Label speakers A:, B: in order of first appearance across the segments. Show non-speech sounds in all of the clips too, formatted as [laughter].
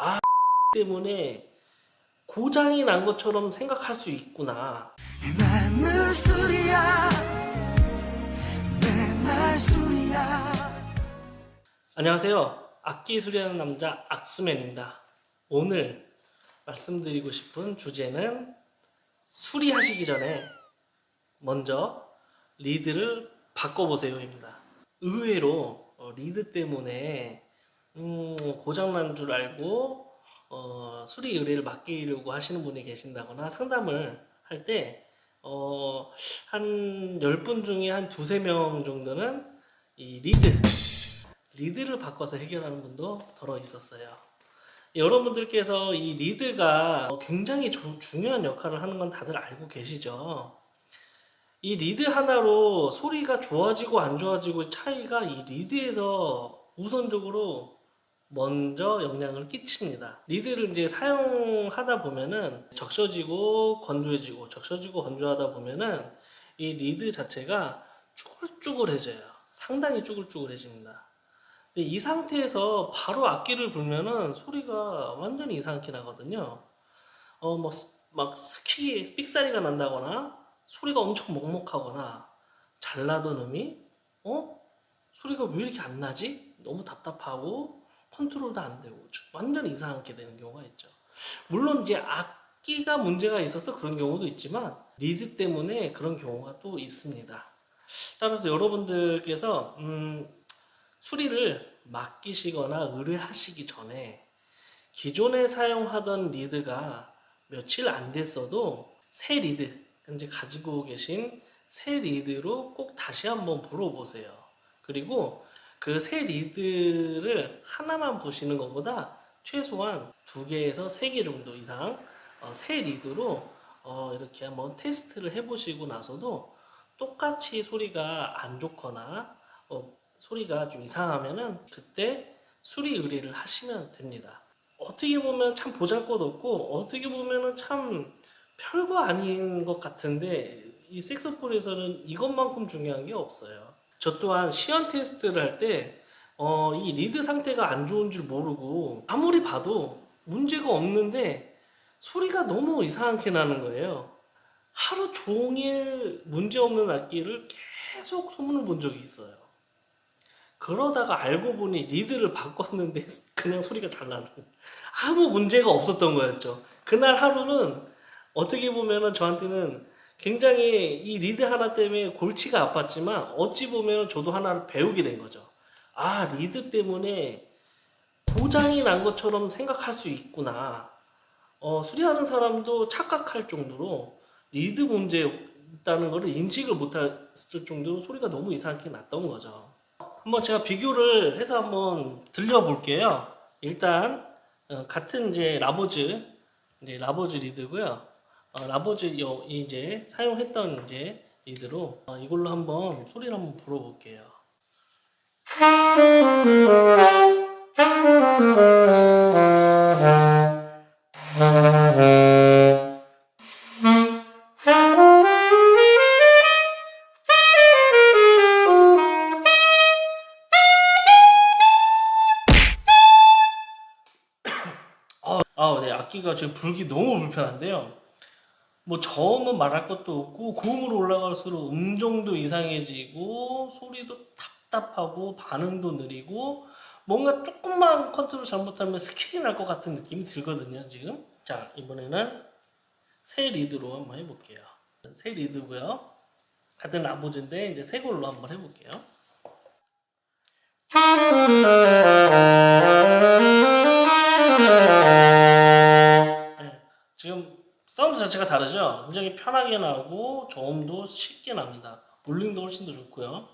A: 아 때문에 고장이 난 것처럼 생각할 수 있구나. 안녕하세요. 악기 수리하는 남자 악수맨입니다. 오늘 말씀드리고 싶은 주제는 수리하시기 전에 먼저 리드를 바꿔보세요입니다. 의외로 어, 리드 때문에 음, 고장난 줄 알고 어, 수리 의뢰를 맡기려고 하시는 분이 계신다거나 상담을 할 때 어, 한 10분 중에 한 두세 명 정도는 이 리드 리드를 바꿔서 해결하는 분도 더러 있었어요. 여러분들께서 이 리드가 굉장히 조- 중요한 역할을 하는 건 다들 알고 계시죠? 이 리드 하나로 소리가 좋아지고 안 좋아지고 차이가 이 리드에서 우선적으로 먼저 영향을 끼칩니다. 리드를 이제 사용하다 보면은 적셔지고 건조해지고 적셔지고 건조하다 보면은 이 리드 자체가 쭈글쭈글해져요. 상당히 쭈글쭈글해집니다. 이 상태에서 바로 악기를 불면은 소리가 완전히 이상하게 나거든요. 어, 뭐, 스- 막 스키, 삑사리가 난다거나, 소리가 엄청 먹먹하거나, 잘 나던 음이, 어? 소리가 왜 이렇게 안 나지? 너무 답답하고, 컨트롤도 안 되고, 완전히 이상하게 되는 경우가 있죠. 물론 이제 악기가 문제가 있어서 그런 경우도 있지만, 리드 때문에 그런 경우가 또 있습니다. 따라서 여러분들께서, 음, 수리를 맡기시거나 의뢰하시기 전에 기존에 사용하던 리드가 며칠 안 됐어도 새 리드, 현재 가지고 계신 새 리드로 꼭 다시 한번 불어보세요. 그리고 그새 리드를 하나만 부시는 것보다 최소한 두 개에서 세 개 정도 이상 어, 새 리드로 어, 이렇게 한번 테스트를 해보시고 나서도 똑같이 소리가 안 좋거나 어, 소리가 좀 이상하면은 그때 수리 의뢰를 하시면 됩니다. 어떻게 보면 참 보잘것없고 어떻게 보면은 참 별거 아닌 것 같은데 이 색소폰에서는 이것만큼 중요한 게 없어요. 저 또한 시연 테스트를 할 때 어, 이 리드 상태가 안 좋은 줄 모르고 아무리 봐도 문제가 없는데 소리가 너무 이상하게 나는 거예요. 하루 종일 문제 없는 악기를 계속 소문을 본 적이 있어요. 그러다가 알고 보니 리드를 바꿨는데 [laughs] 그냥 소리가 잘 나는 아무 문제가 없었던 거였죠. 그날 하루는 어떻게 보면은 저한테는 굉장히 이 리드 하나 때문에 골치가 아팠지만 어찌 보면 저도 하나를 배우게 된 거죠. 아 리드 때문에 고장이 난 것처럼 생각할 수 있구나. 어, 수리하는 사람도 착각할 정도로 리드 문제 있다는 것을 인식을 못했을 정도로 소리가 너무 이상하게 났던 거죠. 한번 제가 비교를 해서 한번 들려볼게요. 일단 어, 같은 이제 라보즈 이제 라보즈 리드고요. 어, 라보즈 요 이제 사용했던 이제 리드로 어, 이걸로 한번 소리를 한번 불어볼게요. [laughs] 아, 네, 악기가 지금 불기 너무 불편한데요. 뭐 저음은 말할 것도 없고 고음으로 올라갈수록 음정도 이상해지고 소리도 답답하고 반응도 느리고 뭔가 조금만 컨트롤 잘못하면 스킬이 날 것 같은 느낌이 들거든요 지금. 자 이번에는 새 리드로 한번 해볼게요. 새 리드고요. 같은 라보즈인데 이제 새 걸로 한번 해볼게요. 네, 지금 사운드 자체가 다르죠? 굉장히 편하게 나고 저음도 쉽게 납니다. 볼륨도 훨씬 더 좋고요.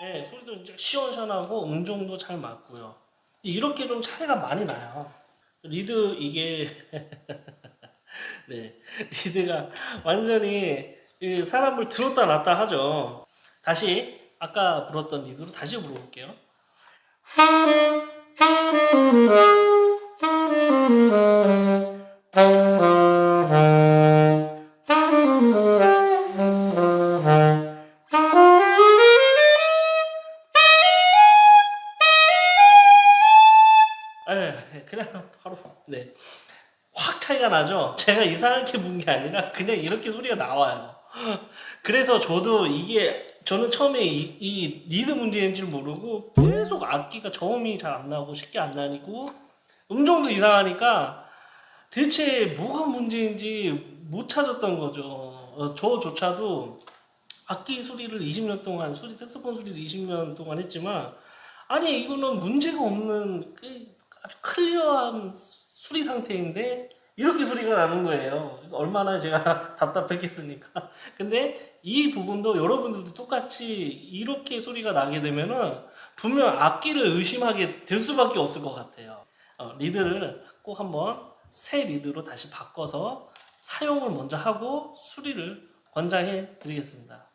A: 네, 소리도 시원시원하고 음정도 잘 맞고요. 이렇게 좀 차이가 많이 나요. 리드 이게 [laughs] 네 리드가 완전히 이 사람을 들었다 놨다 하죠. 다시 아까 불었던 리드로 다시 불어볼게요. 네, 그냥 바로 네. 확 차이가 나죠? 제가 이상하게 문 게 아니라 그냥 이렇게 소리가 나와요. 그래서 저도 이게 저는 처음에 이, 이 리드 문제인 줄 모르고 계속 악기가 저음이 잘 안 나고 쉽게 안 나니고 음정도 이상하니까 대체 뭐가 문제인지 못 찾았던 거죠. 어, 저조차도 악기 수리를 20년 동안 수리 색소폰 수리를 20년 동안 했지만 아니 이거는 문제가 없는 그 아주 클리어한 수리 상태인데 이렇게 소리가 나는 거예요. 이거 얼마나 제가 [laughs] 답답했겠습니까? [laughs] 근데 이 부분도 여러분들도 똑같이 이렇게 소리가 나게 되면은 분명 악기를 의심하게 될 수밖에 없을 것 같아요. 어, 리드를 꼭 한번 새 리드로 다시 바꿔서 사용을 먼저 하고 수리를 권장해 드리겠습니다.